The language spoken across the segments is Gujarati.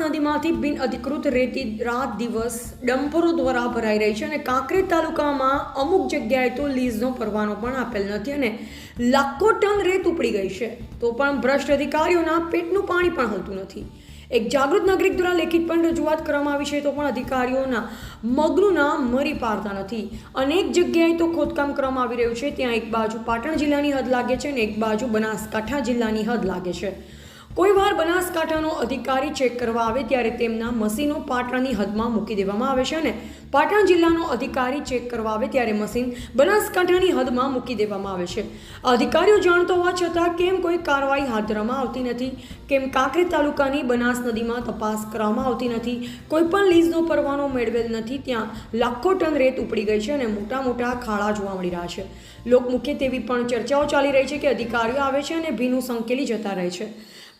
નદીમાંથી બિન અધિકૃત રેતી રાત દિવસ ડમ્પરો દ્વારા ભરાઈ રહી છે અને કાંકરેજ તાલુકામાં અમુક જગ્યાએ તો લીઝનો પરવાનો પણ આપેલ નથી અને લાખો ટન રેત ઉપડી ગઈ છે. તો પણ ભ્રષ્ટ અધિકારીઓના પેટનું પાણી પણ હોતું નથી. એક જાગૃત નાગરિક દ્વારા લેખિત પણ રજૂઆત કરવામાં આવી છે તો પણ અધિકારીઓના મગનું નામ મરી પાડતા નથી. અનેક જગ્યાએ તો ખોદકામ કરવામાં આવી રહ્યું છે. ત્યાં એક બાજુ પાટણ જિલ્લાની હદ લાગે છે અને એક બાજુ બનાસકાંઠા જિલ્લાની હદ લાગે છે. કોઈ વાર બનાસકાંઠાનો અધિકારી ચેક કરવા આવે ત્યારે તેમના મશીનો પાટણની હદમાં મૂકી દેવામાં આવે છે અને પાટણ જિલ્લાનો અધિકારી ચેક કરવા આવે ત્યારે મશીન બનાસકાંઠાની હદમાં મૂકી દેવામાં આવે છે. અધિકારીઓ જાણતો હોવા છતાં કેમ કોઈ કાર્યવાહી હાથ ધરવામાં આવતી નથી? કેમ કાંકરેજ તાલુકાની બનાસ નદીમાં તપાસ કરવામાં આવતી નથી? કોઈ પણ લીઝનો પરવાનો મેળવેલ નથી. ત્યાં લાખો ટન રેત ઉપડી ગઈ છે અને મોટા મોટા ખાડા જોવા મળી રહ્યા છે. લોકમુખ્ય તેવી પણ ચર્ચાઓ ચાલી રહી છે કે અધિકારીઓ આવે છે અને ભીનું સંકેલી જતા રહે છે.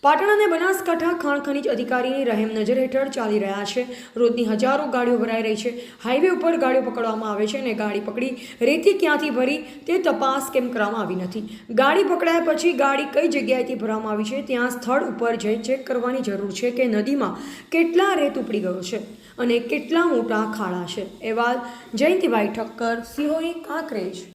પાટણ અને બનાસકાંઠા ખાણ ખનીજ અધિકારીની રહેમ નજર હેઠળ ચાલી રહ્યા છે. રોજની હજારો ગાડીઓ ભરાઈ રહી છે. હાઈવે ઉપર ગાડીઓ પકડવામાં આવે છે અને ગાડી પકડી રેતી ક્યાંથી ભરી તે તપાસ કેમ કરવામાં આવી નથી. ગાડી પકડાયા પછી ગાડી કઈ જગ્યાએથી ભરવામાં આવી છે ત્યાં સ્થળ ઉપર જઈ ચેક કરવાની જરૂર છે કે નદીમાં કેટલા રેત ઉપડી ગયો છે અને કેટલા મોટા ખાડા છે. એવા જયંતિભાઈ ઠક્કર, સિહોરી, કાંકરેજ.